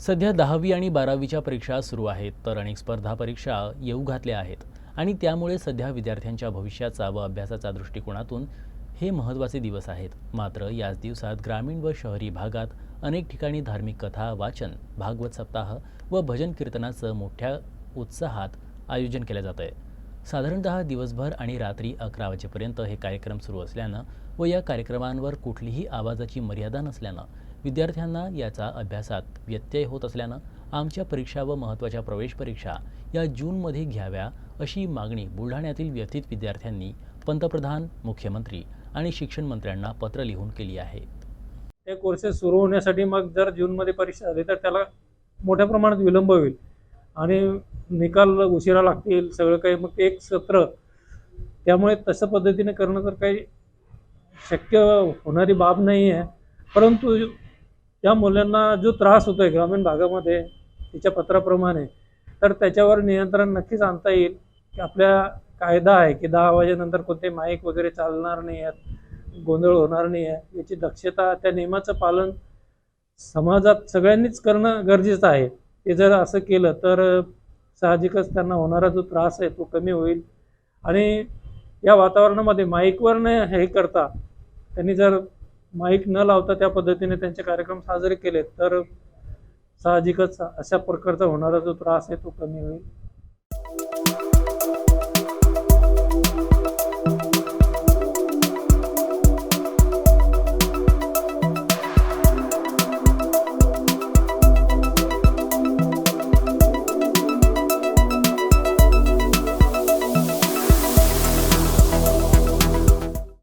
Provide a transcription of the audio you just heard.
सध्या दहावी आणि बारावीच्या परीक्षा सुरू आहेत तर अनेक स्पर्धा परीक्षा येऊ घातल्या आहेत. आणि त्यामुळे सध्या विद्यार्थ्यांच्या भविष्याचा व अभ्यासाच्या दृष्टिकोनातून हे महत्त्वाचे दिवस आहेत. मात्र याच दिवसात ग्रामीण व शहरी भागात अनेक ठिकाणी धार्मिक कथा वाचन भागवत सप्ताह व भजन कीर्तनाचं मोठ्या उत्साहात आयोजन केलं जातं आहे साधारणतः दिवसभर आणि रात्री अकरा वाजेपर्यंत हे कार्यक्रम सुरू असल्यानं व या कार्यक्रमांवर कुठलीही आवाजाची मर्यादा नसल्यानं विद्यार्थ्यांना याचा अभ्यासात व्यत्यय होत असल्यानं आमच्या परीक्षा व महत्त्वाच्या प्रवेश परीक्षा या जूनमध्ये घ्याव्या अशी मागणी बुलढाण्यातील व्यथित विद्यार्थ्यांनी पंतप्रधान मुख्यमंत्री आणि शिक्षण मंत्र्यांना पत्र लिहून केली आहे. ते कोर्सेस सुरू होण्यासाठी मग जर जूनमध्ये परीक्षा झाली तर त्याला मोठ्या प्रमाणात विलंब होईल आणि निकाल उशिरा लागतील सगळं काही मग एक सत्र. त्यामुळे तशा पद्धतीने करणं तर काही शक्य होणारी बाब नाही आहे परंतु त्या मुलांना जो त्रास होतो आहे ग्रामीण भागामध्ये तिच्या पत्राप्रमाणे तर त्याच्यावर नियंत्रण नक्कीच आणता येईल. की आपल्या कायदा आहे की दहा वाजेनंतर कोणते माईक वगैरे चालणार नाही आहेत गोंधळ होणार नाही आहे याची दक्षता त्या नियमाचं पालन समाजात सगळ्यांनीच करणं गरजेचं आहे. ते जर असं केलं तर साहजिकच त्यांना होणारा जो त्रास आहे तो कमी होईल. आणि या वातावरणामध्ये माईकवर न हे करता त्यांनी जर माईक न लावता त्या पद्धतीने त्यांचे कार्यक्रम साजरे केले तर साहजिकच अशा प्रकारचा होणारा जो त्रास आहे तो कमी होईल.